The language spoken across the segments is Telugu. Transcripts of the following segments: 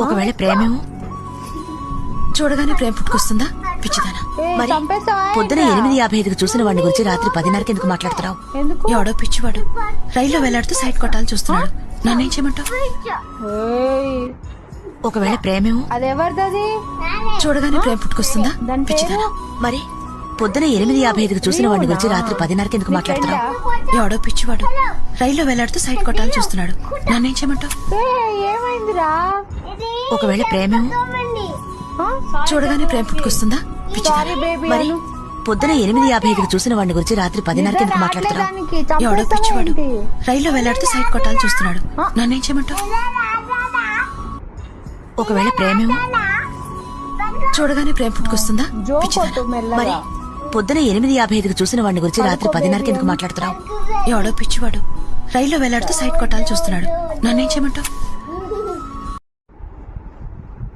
ఒకవేళ ప్రేమేమో? చూడగానే ప్రేమ పుట్టుకొస్తుందా? పిచ్చిదానా. మరి పొద్దున? ఎనిమిది యాభై ఐదుకు చూసిన వాడిని గురించి రాత్రి పదిన్నరకి ఎందుకు మాట్లాడుతున్నావు? ఎవడో పిచ్చివాడు. రైల్లో వెళ్ళాడుతూ సైడ్ కొట్టాలని చూస్తున్నాడు. నన్నేం చేయమంటావు? ఒకవేళ ప్రేమేమో? చూడగానే ప్రేమ పుట్టుకొస్తుందా? పిచ్చిదానా. మరి పొద్దున ఎనిమిది యాభై ఐదుకు చూసిన వాడిని గురించి రాత్రి పదిన్నరకి ఎందుకు మాట్లాడుతున్నావు? ఎవడో పిచ్చివాడు. రైల్లో వెళ్ళాడుతూ సైడ్ కొట్టాలని చూస్తున్నాడు. నన్నేం చేయమంటావు? ఒకవేళ ప్రేమేమో? ఆ? చూడగానే ప్రేమ పుట్టుకొస్తుందా? మరి. పొద్దున ఎనిమిది యాభై ఐదుకు చూసిన వాడిని గురించి రాత్రి పదిన్నరకి ఎందుకు నిద్ర మాట్లాడుతున్నావు ఎవడో పిచ్చివాడు? రైల్లో వెళ్ళాడుతూ సైడ్ కొట్టాలని చూస్తున్నాడు? నన్నేం చేయమంటావు? ఒకవేళ ప్రేమేమో? చూడగానే ప్రేమ పుట్టుకొస్తుందా. మరి పొద్దున ఎనిమిది యాభై ఐదుకు చూసిన వాడిని గురించి రాత్రి పదిన్నరకి ఎందుకు మాట్లాడుతున్నావు? ఎవడో పిచ్చివాడు. రైల్లో వెళ్ళాడుతూ సైడ్ కొట్టాలని చూస్తున్నాడు. నన్నేం చేయమంటావు?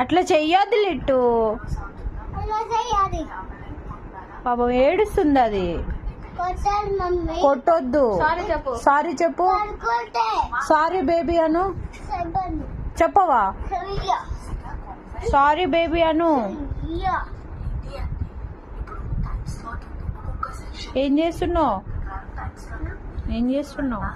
అట్లా చెయ్యొద్దు లిట్టు. పాపం ఏడుస్తుంది అది కొట్టొద్దు. సారీ చెప్పు. సారీ బేబీ అను. చెప్పవా? సారీ బేబీ అను. ఏం చేస్తున్నావు? ఏం చేస్తున్నావు?